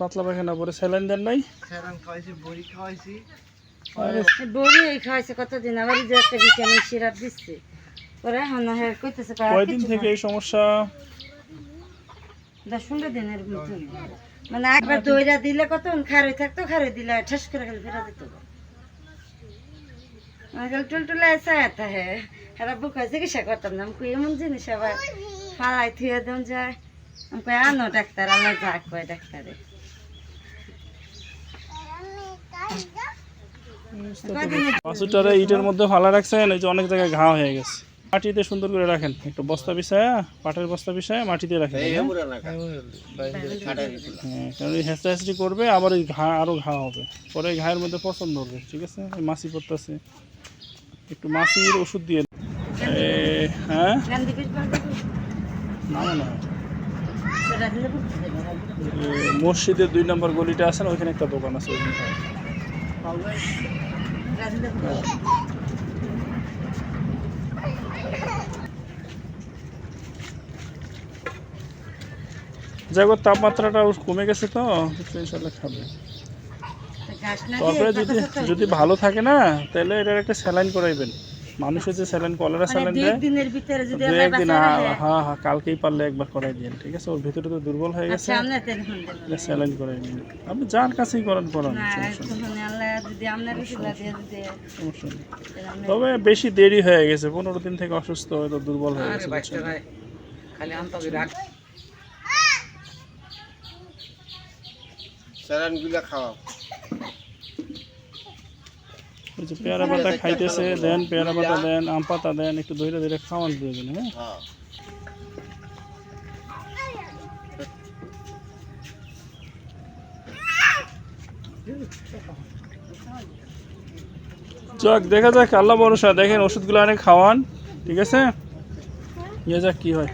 পাতলা পায়খানা পরে স্যালাইন দেন নাই। স্যালান খাওয়াইছি বড়ি খাওয়াইছি। বড়ি এই খাওয়াইছে কতদিন? আবার যে একটা ভিটামিন সিরাপ দিচ্ছে। পরে এখন হ্যাঁ কইতেছে কয়দিন থেকে এই সমস্যা? দশ পনেরো দিনের মতন মানে একবার দইরা দিলে কত খারই থাকতো খারই দিলে ঠেস করে খালি ফেরা দিত আজকাল টুলটুলা এসে আতা হে এরা বুক চিকিৎসা করতাম না এমন জিনিস আবার ফালাই থুয়ে দেন যায়। আমি কই আনো ডাক্তার আল্লাহ যা কয় ডাক্তারে। ইটের মধ্যে ফালা রাখছেন এই যে অনেক জায়গায় ঘা হয়ে গেছে। মাটিতে সুন্দর করে রাখেন একটু বস্তা বিছায়া পাটের বস্তা বিছায়া মাটিতে রাখেন হ্যাঁ? হ্যাঁ কারণ হেঁচড়া হেঁচড়ি করবে আবার ওই ঘা আরও ঘা হবে। পরে ঘায়ের মধ্যে পছন্দ ধরবে ঠিক আছে? মাছি পড়তেছে একটু মাছির ওষুধ দিয়ে হ্যাঁ? না না সেটা দিলে বুঝতে দেবে না। মসজিদের দুই নম্বর গলিটা আছে না ওইখানে একটা দোকান আছে হোক, তাপমাত্রাটা কমে গেছে তো ইনশাল্লাহ খাবে। তারপরে যদি যদি ভালো থাকে না তাহলে এটার একটা স্যালাইন করাইবেন। মানুষের যে স্যালাইন কলেরা মানে স্যালাইন দেয়। দিনের ভিতরে যদি একদিন হ্যাঁ হ্যাঁ হ্যাঁ কালকেই পারলে একবার করাই দিন ঠিক আছে? ওর ভিতরে তো দুর্বল হয়ে গেছে। আচ্ছা দেব। স্যালাইন করাই নিন আপনি যার কাছেই করেন করান তবে বেশি দেরি হয়ে গেছে পনেরো দিন থেকে অসুস্থ হয়ে তো দুর্বল হয়ে গেছে বুঝছেন? খালি আনতে হবে রাখ স্যালাইনগুলো খাওয়াও। ওই যে পেয়ারা পাতা খাইতেছে, দেন পেয়ারা পাতা দেন, আম পাতা দেন, একটু ধরে ধরে খাওয়ান প্রয়োজন হ্যাঁ? যাক, দেখা যাক, আল্লাহ ভরসা। দেখেন ওষুধগুলো অনেক খাওয়ান, ঠিক আছে? ইয়ে যাক কি হয়।